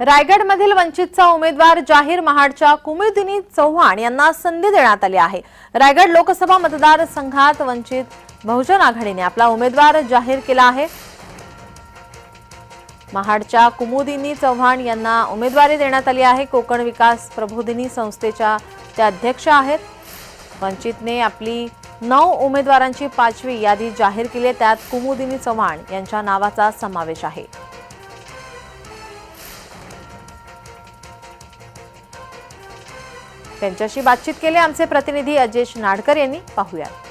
रायगडमधील वंचितचा उमेदवार जाहीर महाडच्या कुमुदिनी चव्हाण यांना संधी देण्यात आली आहे. रायगड लोकसभा मतदारसंघात वंचित बहुजन आघाडीने आपला उमेदवार जाहीर केला आहे. महाडच्या कुमुदिनी चव्हाण यांना उमेदवारी देण्यात आली आहे. कोकण विकास प्रबोधिनी संस्थेच्या त्या अध्यक्ष आहेत. वंचितने आपली नऊ उमेदवारांची पाचवी यादी जाहीर केली त्यात कुमुदिनी चव्हाण यांच्या नावाचा समावेश आहे. त्यांच्याशी बातचीत केली आमचे प्रतिनिधी अजेश नाडकर यांनी. पाहूयात.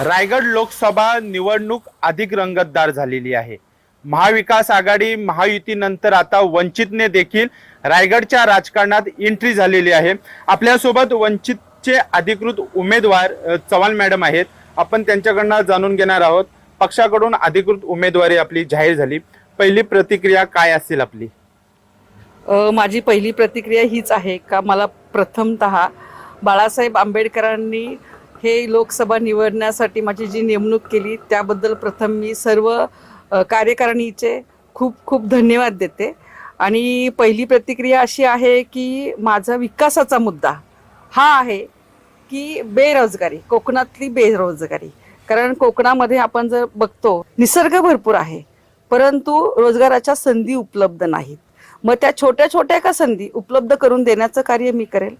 रायगड लोकसभा निवडणूक अधिक रंगतदार झालेली आहे. महाविकास आघाडी महायुतीनंतर आता वंचितने देखील रायगडच्या राजकारणात एंट्री झालेली आहे. आपल्यासोबत वंचितचे अधिकृत उमेदवार चव्हाण मॅडम आहेत. आपण त्यांच्याकडनं जाणून घेणार आहोत. पक्षाकडून अधिकृत उमेदवारी आपली जाहीर झाली. पहिली प्रतिक्रिया काय असेल आपली? माझी पहिली प्रतिक्रिया हीच आहे का मला प्रथमतः बाळासाहेब आंबेडकरांनी हे लोकसभा निवडण्यासाठी माझी जी नेमणूक केली त्याबद्दल प्रथम मी सर्व कार्यकारिणीचे खूप खूप धन्यवाद देते. आणि पहिली प्रतिक्रिया अशी आहे की माझा विकासाचा मुद्दा हा आहे की बेरोजगारी कोकणातली बेरोजगारी. कारण कोकणामध्ये आपण जर बघतो निसर्ग भरपूर आहे परंतु रोजगाराच्या संधी उपलब्ध नाहीत. मग त्या छोट्या छोट्या का संधी उपलब्ध करून देण्याचं कार्य मी करेल.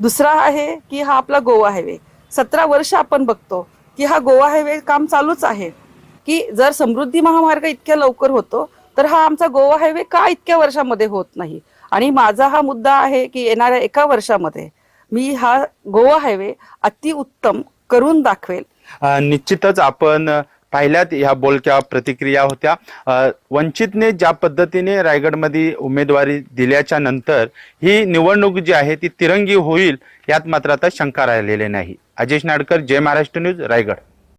दुसरा आहे की हा आपला गोवा हायवे. सतरा वर्ष आपण बघतो की हा गोवा हायवे काम चालूच आहे. की जर समृद्धी महामार्ग इतक्या लवकर होतो तर हा आमचा गोवा हायवे का इतक्या वर्षामध्ये होत नाही? आणि माझा हा मुद्दा आहे की येणाऱ्या एका वर्षामध्ये मी हा गोवा हायवे अतिउत्तम करून दाखवेल. निश्चितच आपण पाहिल्यात ह्या बोलक्या प्रतिक्रिया होत्या. वंचितने ज्या पद्धतीने रायगडमध्ये उमेदवारी दिल्याच्या नंतर ही निवडणूक जी आहे ती तिरंगी होईल यात मात्र आता शंका राहिलेली नाही. अजेश नाडकर जय महाराष्ट्र न्यूज रायगड.